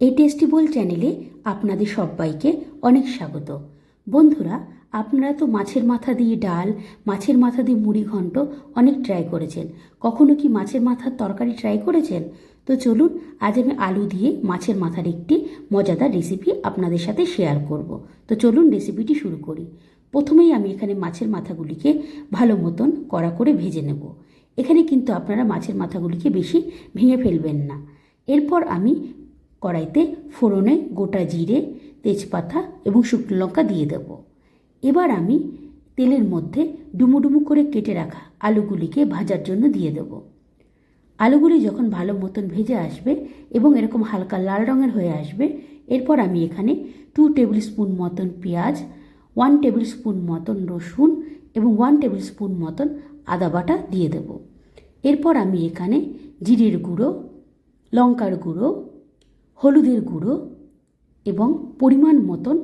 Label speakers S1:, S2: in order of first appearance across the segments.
S1: এই টেস্টিবল চ্যানেলে আপনাদের সবাইকে অনেক স্বাগত। বন্ধুরা, আপনারা তো মাছের মাথা দিয়ে ডাল, মাছের মাথা দিয়ে মুড়ি ঘন্ট অনেক ট্রাই করেছেন। কখনো কি মাছের মাথার তরকারি ট্রাই করেছেন? তো চলুন, আজ আমি আলু দিয়ে মাছের মাথার একটি মজাদার রেসিপি আপনাদের সাথে শেয়ার করব। তো চলুন রেসিপিটি শুরু করি। প্রথমেই আমি এখানে মাছের মাথাগুলিকে ভালো মতন কড়া করে ভেজে নেব। এখানে কিন্তু আপনারা মাছের মাথাগুলিকে বেশি ভেঙে ফেলবেন না। এরপর আমি কড়াইতে ফোড়নে গোটা জিরে, তেজপাতা এবং শুকনো লঙ্কা দিয়ে দেব। এবার আমি তেলের মধ্যে ডুমুডুমু করে কেটে রাখা আলুগুলিকে ভাজার জন্য দিয়ে দেব। আলুগুলি যখন ভালো মতন ভেজে আসবে এবং এরকম হালকা লাল রঙের হয়ে আসবে, এরপর আমি এখানে টু টেবিল স্পুন মতন পেঁয়াজ ওয়ান টেবিল স্পুন মতন রসুন এবং ওয়ান টেবিল স্পুন মতন আদা বাটা দিয়ে দেব। এরপর আমি এখানে জিরের গুঁড়ো, লঙ্কার গুঁড়ো হলুদের গুঁড়ো এবং পরিমাণ মতন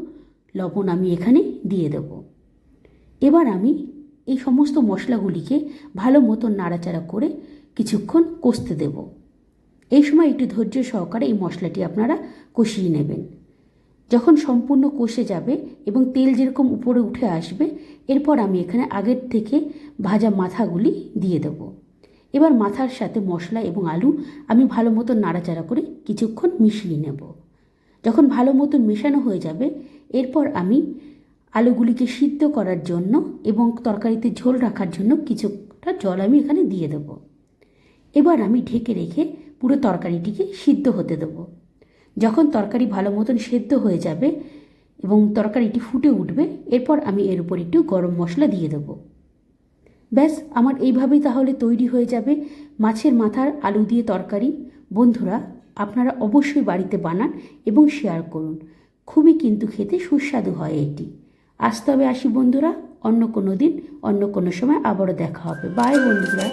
S1: লবণ আমি এখানে দিয়ে দেব। এবার আমি এই সমস্ত মশলাগুলিকে ভালো মতন নাড়াচাড়া করে কিছুক্ষণ কষতে দেব। এই সময় একটু ধৈর্য সহকারে এই মশলাটি আপনারা কষিয়ে নেবেন। যখন সম্পূর্ণ কষে যাবে এবং তেল যেরকম উপরে উঠে আসবে, এরপর আমি এখানে আগের থেকে ভাজা মাথাগুলি দিয়ে দেব। এবার মাথার সাথে মশলা এবং আলু আমি ভালো মতন নাড়াচাড়া করে কিছুক্ষণ মিশিয়ে নেব। যখন ভালো মতন মেশানো হয়ে যাবে, এরপর আমি আলুগুলিকে সিদ্ধ করার জন্য এবং তরকারিতে ঝোল রাখার জন্য কিছুটা জল আমি এখানে দিয়ে দেব। এবার আমি ঢেকে রেখে পুরো তরকারিটিকে সিদ্ধ হতে দেবো। যখন তরকারি ভালো মতন সেদ্ধ হয়ে যাবে এবং তরকারিটি ফুটে উঠবে, এরপর আমি এর উপর একটু গরম মশলা দিয়ে দেবো। ব্যাস, আমার এইভাবেই তাহলে তৈরি হয়ে যাবে মাছের মাথার আলু দিয়ে তরকারি। বন্ধুরা, আপনারা অবশ্যই বাড়িতে বানান এবং শেয়ার করুন। খুবই কিন্তু খেতে সুস্বাদু হয় এটি। আজ তবে আসি বন্ধুরা, অন্য কোনো দিন, অন্য কোনো সময় আবারও দেখা হবে। বাই বন্ধুরা।